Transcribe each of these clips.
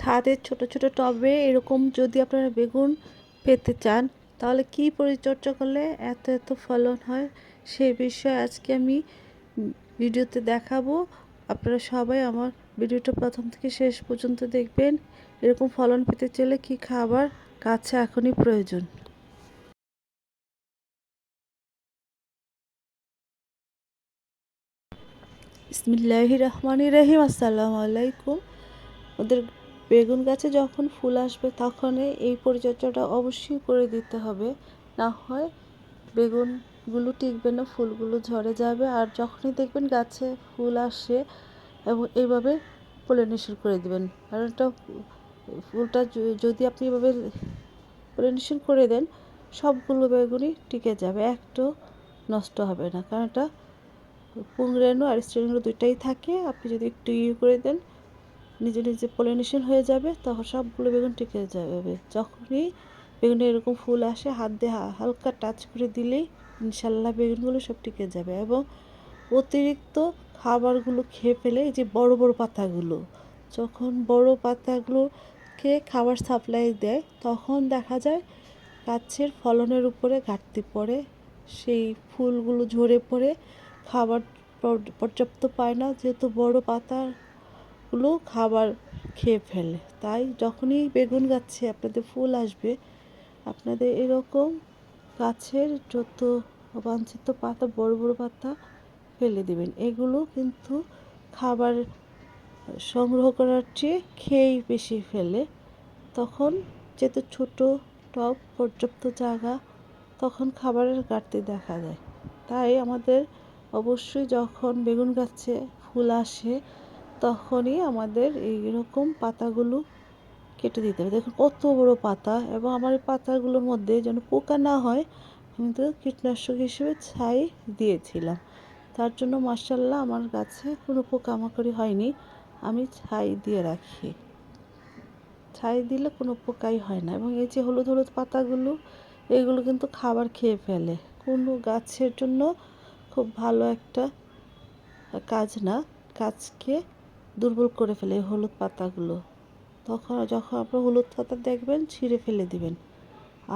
ছাদের ছোট ছোট টবে এরকম যদি আপনারা বেগুন পেতে চান, তাহলে কি পরিচর্যা করলে এত এত ফলন হয় সেই বিষয়ে আজকে আমি ভিডিওতে দেখাবো। আপনারা সবাই আমার ভিডিওটা প্রথম থেকে শেষ পর্যন্ত দেখবেন। এরকম ফলন পেতে চাইলে কি খাবার গাছে এখনই প্রয়োজন? ইসমিল্লাহ রহমান রহিম, আসসালামু আলাইকুম। ওদের বেগুন গাছে যখন ফুল আসবে তখন এই পরিচর্যাটা অবশ্যই করে দিতে হবে। না হয় বেগুনগুলো টিকবে না, ফুলগুলো ঝরে যাবে। আর যখনই দেখবেন গাছে ফুল আসে এবং এইভাবে পলিনেশন করে দেবেন। কারণ এটা ফুলটা যদি আপনি এভাবে পলিনেশন করে দেন, সবগুলো বেগুনই টিকে যাবে। একটু নষ্ট হবে না। কারণ এটা পুংরেণু আর স্ত্রীরেণু দুইটাই থাকে। আপনি যদি একটু ইয়ে করে দেন নিজে নিজে পলিনেশন হয়ে যাবে, তখন সবগুলো বেগুন টিকে যাবে। যখনই বেগুনে এরকম ফুল আসে, হাত দিয়ে হালকা টাচ করে দিলেই ইনশাল্লাহ বেগুনগুলো সব টিকে যাবে এবং অতিরিক্ত খাবারগুলো খেয়ে ফেলে যে বড় বড় পাতাগুলো, যখন বড় পাতাগুলোকে খাবার সাপ্লাই দেয়, তখন দেখা যায় গাছের ফলনের উপরে ঘাটতি পড়ে, সেই ফুলগুলো ঝরে পড়ে, খাবার পর্যাপ্ত পায় না, যেহেতু বড় পাতাগুলো খাবার খেয়ে ফেলে। তাই যখনই বেগুন গাছে আপনাদের ফুল আসবে, আপনাদের এরকম গাছের যত বাঞ্ছিত পাতা, বড় বড় পাতা ফেলে দেবেন। এগুলো কিন্তু খাবার সংগ্রহ করার চেয়ে খেয়েই বেশি ফেলে। তখন যেহেতু ছোটো টব, পর্যাপ্ত জায়গা, তখন খাবারের ঘাটতি দেখা যায় তাই আমাদের অবশ্যই যখন বেগুন গাছে ফুল আসে তখনই আমাদের এইরকম পাতাগুলো কেটে দিতে হবে। দেখুন, কত বড় পাতা এবং আমার এই পাতাগুলোর মধ্যে যেন পোকা না হয়, আমি তো কীটনাশক হিসেবে ছাই দিয়েছিলাম। তার জন্য মার্শাল্লাহ আমার গাছে কোনো পোকা পোকামাকড়ি হয়নি, আমি ছাই দিয়ে রাখি। ছাই দিলে কোনো পোকাই হয় না এবং এই যে হলুদ হলুদ পাতাগুলো, এগুলো কিন্তু খাবার খেয়ে ফেলে। কোনো গাছের জন্য খুব ভালো একটা কাজ না। গাছকে দুর্বল করে ফেলে হলুদ পাতাগুলো। তখন যখন আপনার হলুদ পাতা দেখবেন, ছিঁড়ে ফেলে দিবেন।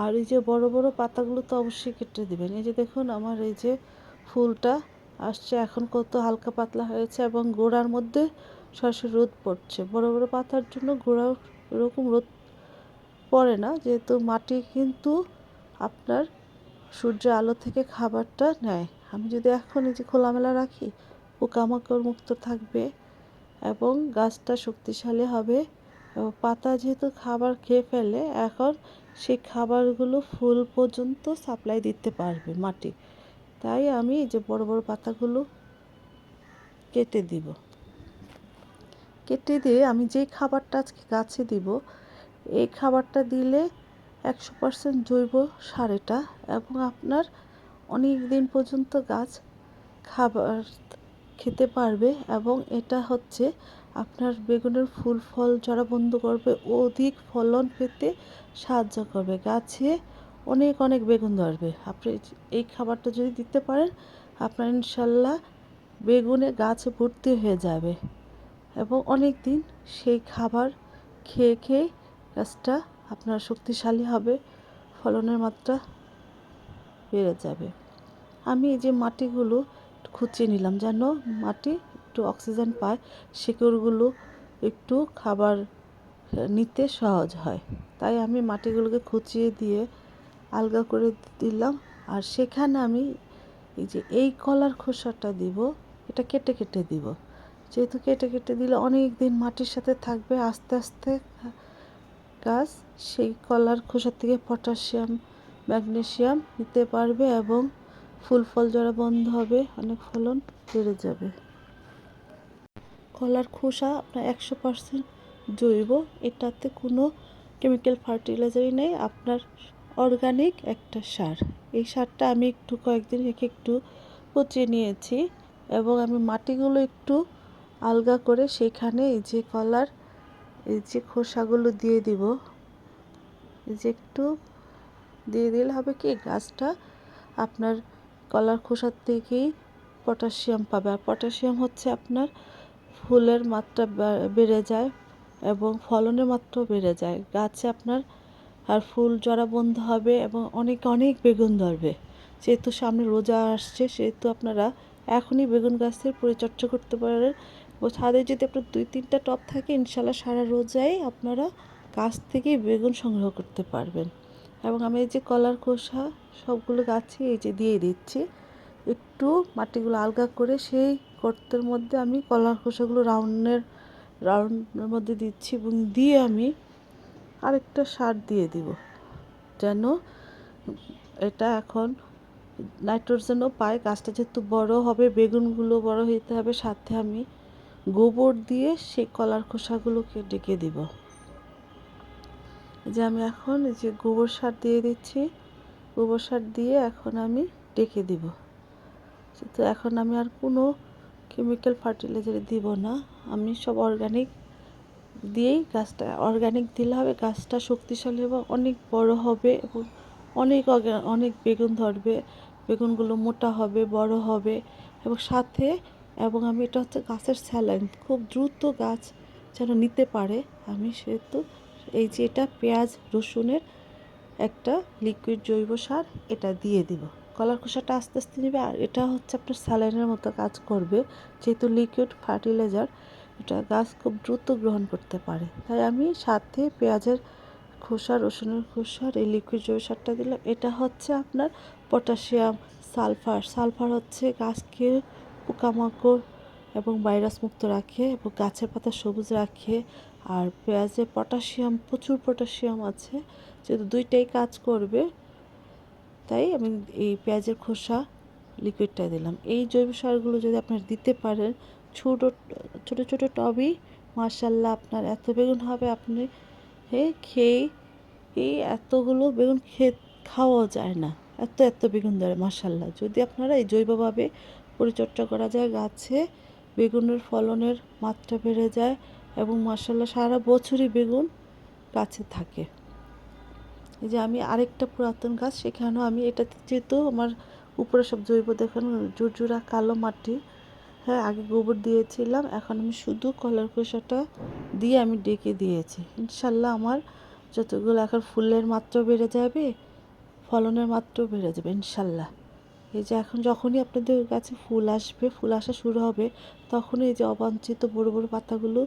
আর এই যে বড় বড় পাতাগুলো তো অবশ্যই কেটে দিবেন। এই যে দেখুন, আমার এই যে ফুলটা আসছে, এখন কত হালকা পাতলা হয়েছে এবং গোড়ার মধ্যে সরাসরি রোদ পড়ছে। বড় বড় পাতার জন্য গোড়া এরকম রোদ পড়ে না, যেহেতু মাটি কিন্তু আপনার সূর্যের আলো থেকে খাবারটা নেয়। আমি যদি এখন এই যে খোলামেলা রাখি, পোকামাকড় মুক্ত থাকবে। এবং গাছটা শক্তিশালী হবে। পাতা যেহেতু খাবার খেয়ে ফেলে, এখন সেই খাবারগুলো ফুল পর্যন্ত সাপ্লাই দিতে পারবে মাটি। তাই আমি যে বড় বড় পাতাগুলো কেটে দিব। কেটে দিয়ে আমি যেই খাবারটা আজকে গাছে দিব, এই খাবারটা দিলে একশো পার্সেন্ট জৈব সার এটা এবং আপনার অনেক দিন পর্যন্ত গাছ খাবার খেতে পারবে এবং এটা হচ্ছে আপনার বেগুনের ফুল ফল ঝরা বন্ধ করবে অধিক ফলন পেতে সাহায্য করবে। গাছে অনেক অনেক বেগুন ধরবে। আপনি এই খাবারটা যদি দিতে পারেন, আপনার ইনশাল্লাহ বেগুনে গাছে ভর্তি হয়ে যাবে এবং অনেক দিন সেই খাবার খেয়ে খেয়ে গাছটা আপনার শক্তিশালী হবে, ফলনের মাত্রা বেড়ে যাবে। আমি এই যে মাটিগুলো খুঁচিয়ে নিলাম, যেন মাটি একটু অক্সিজেন পায়, শিকড়গুলো একটু খাবার নিতে সহজ হয়। তাই আমি মাটিগুলোকে খুঁচিয়ে দিয়ে আলগা করে দিলাম। আর সেখানে আমি এই যে এই কলার খোসাটা দিব, এটা কেটে কেটে দিব। যেহেতু কেটে কেটে দিলে অনেক দিন মাটির সাথে থাকবে, আস্তে আস্তে গাছ সেই কলার খোসা থেকে পটাশিয়াম, ম্যাগনেশিয়াম নিতে পারবে এবং ফুল ফল জড়া বন্ধ হবে, অনেক ফলন বেড়ে যাবে। কলার খোসা আপনার একশো পার্সেন্ট জৈব, এটাতে কোনো কেমিক্যাল ফার্টিলাইজারই নেই, আপনার অর্গানিক একটা সার। এই সারটা আমি একটু কয়েকদিন রেখে একটু পচিয়ে নিয়েছি এবং আমি মাটিগুলো একটু আলগা করে সেখানে এই যে কলার, এই যে খোসাগুলো দিয়ে দিব। এই যে একটু দিয়ে দিলে হবে কি, গাছটা আপনার কলার খোসার থেকেই পটাশিয়াম পাবে। আর পটাশিয়াম হচ্ছে আপনার ফুলের মাত্রা বেড়ে যায় এবং ফলনের মাত্রা বেড়ে যায়। গাছে আপনার, আর ফুল জরা বন্ধ হবে এবং অনেক অনেক বেগুন ধরবে। যেহেতু সামনে রোজা আসছে, সেহেতু আপনারা এখনই বেগুন গাছের পরিচর্যা করতে পারেন ও ছাদে যদি আপনার দুই, তিনটা টব থাকে ইনশাল্লাহ সারা রোজাই আপনারা গাছ থেকেই বেগুন সংগ্রহ করতে পারবেন। এবং আমি এই যে কলার খোসা সবগুলো গাছে এই যে দিয়ে দিচ্ছি, একটু মাটিগুলো আলগা করে সেই গর্তের মধ্যে আমি কলার খোসাগুলো রাউন্ডের রাউন্ডের মধ্যে দিচ্ছি এবং দিয়ে আমি আরেকটা সার দিয়ে দিব যেন এটা এখন নাইট্রোজেনও পায়। গাছটা যেহেতু বড় হবে, বেগুনগুলো বড় হইতে হবে, সাথে আমি গোবর দিয়ে সেই কলার খোসাগুলোকে ডেকে দিব। যে আমি এখন যে গোবর সার দিয়ে দিচ্ছি, গোবর সার দিয়ে এখন আমি ডেকে দিব। তো এখন আমি আর কোনো কেমিক্যাল ফার্টিলাইজার দিব না। আমি সব অর্গানিক দিয়েই গাছটা অর্গানিক দিলে হবে গাছটা শক্তিশালী এবং অনেক বড় হবে এবং অনেক অনেক বেগুন ধরবে, বেগুনগুলো মোটা হবে, বড় হবে এবং সাথে, এবং আমি এটা হচ্ছে গাছের স্যালাইন, খুব দ্রুত গাছ যেন নিতে পারে, আমি সেহেতু এই যে এটা পেঁয়াজ, রসুনের একটা লিকুইড জৈব সার, এটা দিয়ে দিব। কলার খোসাটা আস্তে আস্তে নেবে, আর এটা হচ্ছে আপনার স্যালাইনের মতো কাজ করবে, যেহেতু লিকুইড ফার্টিলাইজার এটা গাছ খুব দ্রুত গ্রহণ করতে পারে। তাই আমি সাথে পেঁয়াজের খোসা, রসুনের খোসার এই লিকুইড জৈব সারটা দিলাম। এটা হচ্ছে আপনার পটাশিয়াম সালফার সালফার হচ্ছে গাছকে পোকামাকড় এবং ভাইরাস মুক্ত রাখে এবং গাছের পাতা সবুজ রাখে আর পেঁয়াজে পটাশিয়াম, প্রচুর পটাশিয়াম আছে। যেহেতু দুইটাই কাজ করবে, তাই আমি এই পেঁয়াজের খোসা লিকুইডটা দিলাম। এই জৈব সারগুলো যদি আপনার দিতে পারেন, ছোটো ছোটো ছোটো টবই মার্শাল্লাহ আপনার এত বেগুন হবে আপনি, হে খেয়ে, এই এতগুলো বেগুন খেয়ে খাওয়া যায় না। এত এত বেগুন ধরে মার্শাল্লাহ যদি আপনারা এই জৈবভাবে পরিচর্যা করা যায়, গাছে বেগুনের ফলনের মাত্রা বেড়ে যায় এবং মার্শাল্লাহ সারা বছরই বেগুন গাছে থাকে। এই যে আমি আরেকটা পুরাতন গাছ, সেখানেও আমি এটাতে যেহেতু আমার উপরে সব জৈব দেখেন, জুরজুরা কালো মাটি হ্যাঁ আগে গোবর দিয়েছিলাম, এখন আমি শুধু কলার খোসাটা দিয়ে আমি ডেকে দিয়েছি। ইনশাল্লাহ আমার যতগুলো এখন ফুলের মাত্রা বেড়ে যাবে, ফলনের মাত্রাও বেড়ে যাবে ইনশাল্লাহ এই যে এখন যখনই আপনাদের কাছে ফুল আসবে, ফুল আসা শুরু হবে, তখনই এই যে অবাঞ্ছিত বড় বড় পাতাগুলো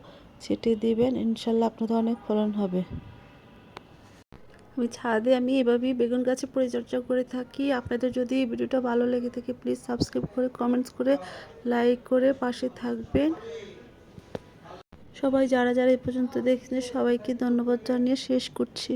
ছেটে দিবেন, ইনশাল্লাহ আপনাদের অনেক ফলন হবে। আমি ছাদে আমি এভাবেই বেগুন গাছে পরিচর্যা করে থাকি। আপনাদের যদি এই ভিডিওটা ভালো লেগে থাকে প্লিজ সাবস্ক্রাইব করে কমেন্টস করে লাইক করে পাশে থাকবেন। সবাই যারা যারা এই পর্যন্ত দেখছেন, সবাইকে ধন্যবাদ জানিয়ে শেষ করছি।